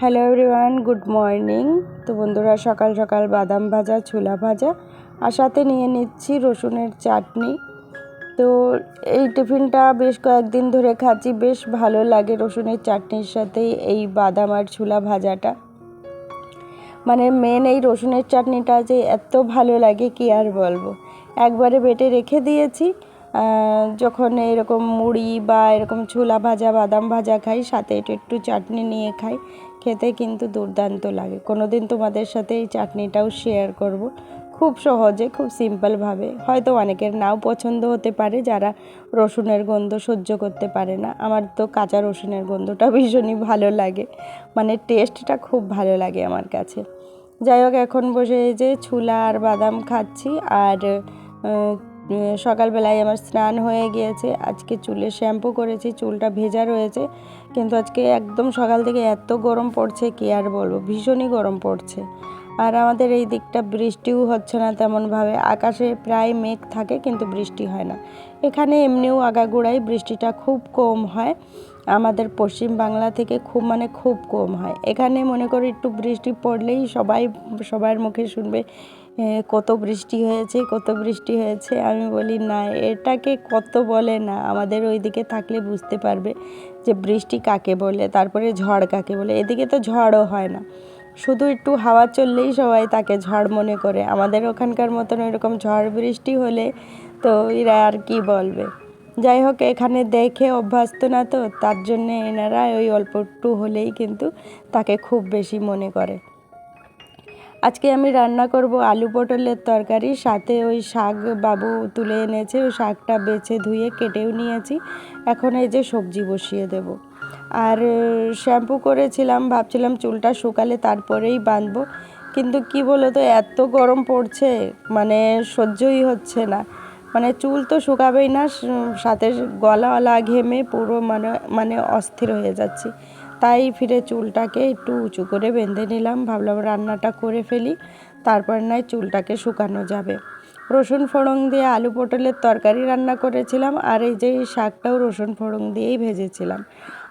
Hello everyone good morning তো বন্ধুরা, সকাল সকাল বাদাম ভাজা, ছোলা ভাজা, আর সাথে নিয়ে নিচ্ছি রসুনের চাটনি। তো এই টিফিনটা বেশ কয়েকদিন ধরে খাচ্ছি, বেশ ভালো লাগে রসুনের চাটনির সাথে এই বাদাম আর ছোলা ভাজাটা। মানে মেন এই রসুনের চাটনিটা যে এত ভালো লাগে, কি আর বলব। একবারে বেটে রেখে দিয়েছি যখন এরকম মুড়ি বা এরকম ছোলা ভাজা, বাদাম ভাজা খাই, সাথে একটু একটু চাটনি নিয়ে খাই। খেতে কিন্তু দুর্দান্ত লাগে। কোনো দিন তোমাদের সাথে এই চাটনিটাও শেয়ার করব। খুব সহজে, খুব সিম্পলভাবে হয়তো অনেকের নাও পছন্দ হতে পারে, যারা রসুনের গন্ধ সহ্য করতে পারে না। আমার তো কাঁচা রসুনের গন্ধটা ভীষণই ভালো লাগে। মানে টেস্টটা খুব ভালো লাগে আমার কাছে। যাই হোক, এখন বসে যে ছোলা আর বাদাম খাচ্ছি। আর সকালবেলায় আমার স্নান হয়ে গিয়েছে। আজকে চুলে শ্যাম্পু করেছি, চুলটা ভেজা রয়েছে। কিন্তু আজকে একদম সকাল থেকে এত গরম পড়ছে, কি আর বলব? ভীষণই গরম পড়ছে। আর আমাদের এই দিকটা বৃষ্টিও হচ্ছে না তেমনভাবে। আকাশে প্রায় মেঘ থাকে, কিন্তু বৃষ্টি হয় না। এখানে এমনিও আগাগোড়াই বৃষ্টিটা খুব কম হয়। আমাদের পশ্চিম বাংলা থেকে খুব মানে খুব কম হয়। এখানে মনে করি একটু বৃষ্টি পড়লেই সবাই, সবার মুখে শুনবে কত বৃষ্টি হয়েছে, কত বৃষ্টি হয়েছে। আমি বলি, না, এটাকে কত বলে না, আমাদের ওইদিকে থাকলে বুঝতে পারবে যে বৃষ্টি কাকে বলে, তারপরে ঝড় কাকে বলে। এদিকে তো ঝড়ও হয় না। শুধু একটু হাওয়া চললেই সবাই তাকে ঝড় মনে করে। আমাদের ওখানকার মতন এরকম ঝড় বৃষ্টি হলে তো এরা আর কি বলবে? যাই হোক, এখানে দেখে অভ্যস্ত না তো, তার জন্যে এনারা ওই অল্প একটু হলেই কিন্তু তাকে খুব বেশি মনে করে। আজকে আমি রান্না করব আলু পটলের তরকারি, সাথে ওই শাক বাবু তুলে এনেছে, ওই শাকটা বেছে ধুয়ে কেটেও নিয়েছি। এখন এই যে সবজি বসিয়ে দেব। আর শ্যাম্পু করেছিলাম, ভাবছিলাম চুলটা শুকালে তারপরেই বাঁধবো কিন্তু কি বলো তো এত গরম পড়ছে মানে সহ্যই হচ্ছে না। মানে চুল তো শুকাবেই না, সাথে গলাওয়ালা ঘেমে পুরো মানে মানে অস্থির হয়ে যাচ্ছি। তাই ফিরে চুলটাকে একটু উঁচু করে বেঁধে নিলাম। ভাবলাম রান্নাটা করে ফেলি, তারপর নয় চুলটাকে শুকানো যাবে। রসুন ফোড়ন দিয়ে আলু পটলের তরকারি রান্না করেছিলাম, আর এই যে শাকটাও রসুন ফোড়ন দিয়েই ভেজেছিলাম।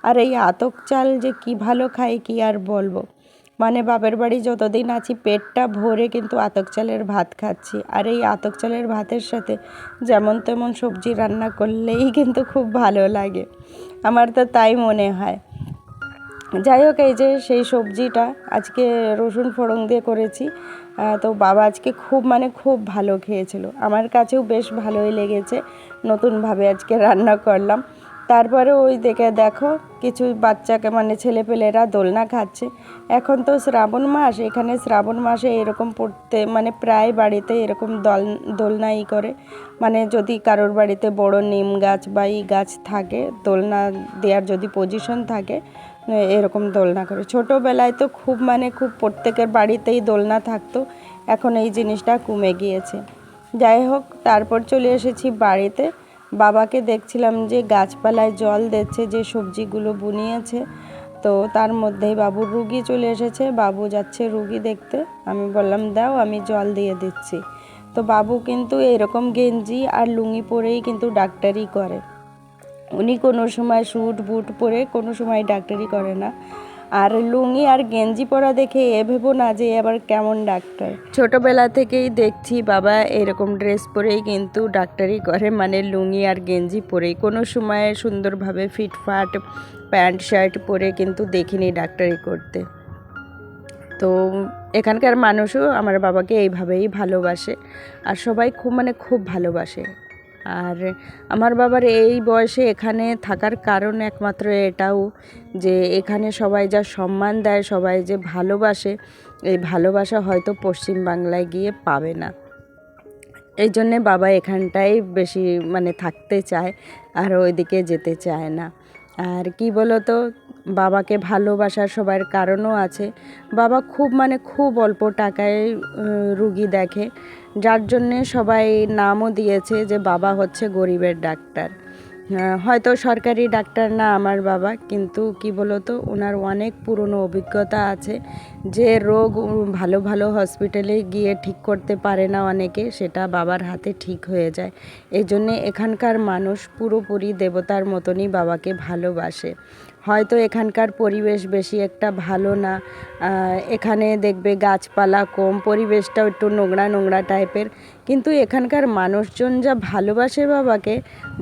আর এই আতক চাল যে কি ভালো খাই কি আর বলব? মানে বাপের বাড়ি যতদিন আছি, পেটটা ভরে কিন্তু আতক চালের ভাত খাচ্ছি। আর এই আতক চালের ভাতের সাথে যেমন তেমন সবজি রান্না করলেই কিন্তু খুব ভালো লাগে। আমার তো তাই মনে হয়। যাই হোক, এই যে সেই সবজিটা আজকে রসুন ফোড়ন দিয়ে করেছি। তো বাবা আজকে খুব মানে খুব ভালো খেয়েছিল। আমার কাছেও বেশ ভালোই লেগেছে। নতুনভাবে আজকে রান্না করলাম। তারপরে ওই দেখে দেখো, কিছু বাচ্চাকে মানে ছেলেপেলেরা দোলনা খাচ্ছে। এখন তো শ্রাবণ মাস, এখানে শ্রাবণ মাসে এরকম পড়তে মানে প্রায় বাড়িতে এরকম দল দোলনা ই করে। মানে যদি কারোর বাড়িতে বড় নিম গাছ বা ই গাছ থাকে, দোলনা দেওয়ার যদি পজিশন থাকে এরকম দোলনা করে। ছোটোবেলায় তো খুব মানে খুব প্রত্যেকের বাড়িতেই দোলনা থাকতো, এখন এই জিনিসটা কমে গিয়েছে। যাই হোক, তারপর চলে এসেছি বাড়িতে। বাবাকে দেখছিলাম যে গাছপালায় জল দিচ্ছে, যে সবজিগুলো বুনিয়েছে। তো তার মধ্যেই বাবুর রুগী চলে এসেছে। বাবু যাচ্ছে রুগী দেখতে। আমি বললাম, দাও, আমি জল দিয়ে দিচ্ছি। তো বাবু কিন্তু এরকম গেঞ্জি আর লুঙ্গি পরেই কিন্তু ডাক্তারি করে। উনি কোনো সময় স্যুট বুট পরে কোনো সময় ডাক্তারি করে না। আর লুঙ্গি আর গেঞ্জি পরা দেখে এ ভেবো না যে আবার কেমন ডাক্তার। ছোটবেলা থেকেই দেখছি বাবা এরকম ড্রেস পরেই কিন্তু ডাক্তারি করে মানে লুঙ্গি আর গেঞ্জি পরেই। কোনো সময় সুন্দরভাবে ফিটফাট প্যান্ট শার্ট পরে কিন্তু দেখিনি ডাক্তারি করতে। তো এখানকার মানুষও আমার বাবাকে এইভাবেই ভালোবাসে। আর সবাই খুব মানে খুব ভালোবাসে। আর আমার বাবার এই বয়সে এখানে থাকার কারণ একমাত্র এটাও যে এখানে সবাই যা সম্মান দেয়, সবাই যে ভালোবাসে, এই ভালোবাসা হয়তো পশ্চিম বাংলায় গিয়ে পাবে না। এই জন্যে বাবা এখানটাই বেশি মানে থাকতে চায় আর ওইদিকে যেতে চায় না। আর কি বলো তো বাবাকে ভালোবাসার সবার কারণও আছে। বাবা খুব মানে খুব অল্প টাকায় রুগী দেখে। যার জন্যে সবাই নামও দিয়েছে যে বাবা হচ্ছে গরিবের ডাক্তার। হয়তো সরকারি ডাক্তার না আমার বাবা, কিন্তু কি বলতো, ওনার অনেক পুরনো অভিজ্ঞতা আছে যে রোগ ভালো ভালো হসপিটালে গিয়ে ঠিক করতে পারে না অনেকে, সেটা বাবার হাতে ঠিক হয়ে যায়। এই জন্যে এখানকার মানুষ পুরোপুরি দেবতার মতনই বাবাকে ভালোবাসে। হয়তো এখানকার পরিবেশ বেশি একটা ভালো না। এখানে দেখবে গাছপালা কম, পরিবেশটাও একটু নোংরা নোংরা টাইপের। কিন্তু এখানকার মানুষজন যা ভালোবাসে বাবাকে,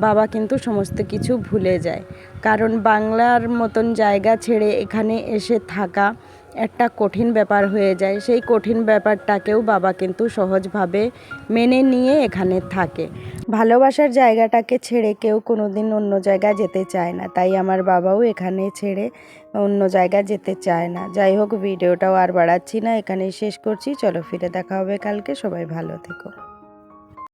বাবা কিন্তু সমস্ত কিছু ভুলে যায়। কারণ বাংলার মতন জায়গা ছেড়ে এখানে এসে থাকা একটা কঠিন ব্যাপার হয়ে যায়। সেই কঠিন ব্যাপারটাকেও বাবা কিন্তু সহজভাবে মেনে নিয়ে এখানে থাকে। ভালোবাসার জায়গাটাকে ছেড়ে কেউ কোনো দিন অন্য জায়গায় যেতে চায় না। তাই আমার বাবাও এখানে ছেড়ে অন্য জায়গায় যেতে চায় না। যাই হোক, ভিডিওটাও আর বাড়াচ্ছি না। এখানেই শেষ করছি। চলো ফিরে দেখা হবে কালকে। সবাই ভালো থেকো।